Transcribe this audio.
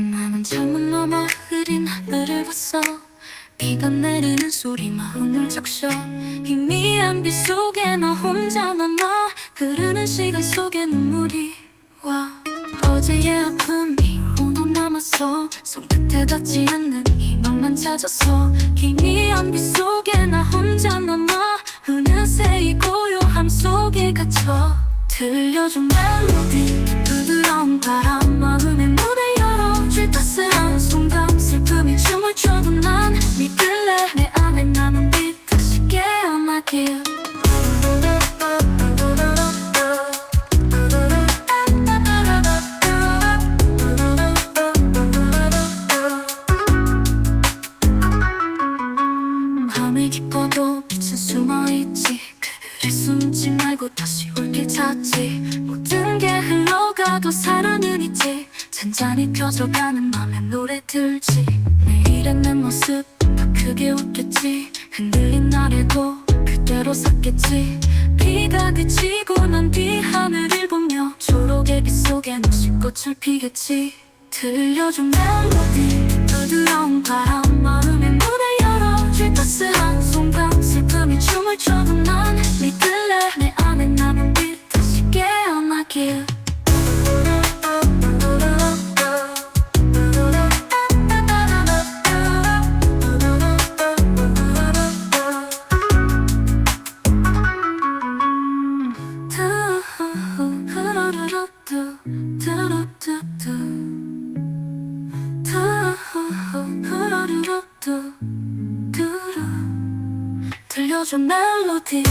나는 창문 너머 흐린 하늘을 봤어. 비가 내리는 소리 마음을 적셔. 희미한 빛 속에 나 혼자 남아 흐르는 시간 속에 눈물이 와. 어제의 아픔이 오늘 남았어. 손끝에 닿지 않는 희망만 찾아서 희미한 빛 속에 나 혼자 남아 어느새 이 고요함 속에 갇혀. 들려준 멜로디 부드러운 바람 숨어있지 그를 숨지 말고 다시 올길 찾지. 모든 게 흘러가도 사랑은 있지 잔잔히 펴져가는 맘에 노래 들지. 내일의 내 모습 더 크게 웃겠지. 흔들린 날에도 그대로 섰겠지. 비가 그치고 난뒤 하늘을 보며 초록의 빛 속에 너시 꽃을 피겠지. 들려준 멜로디 부드러운 바람 들려준 멜로디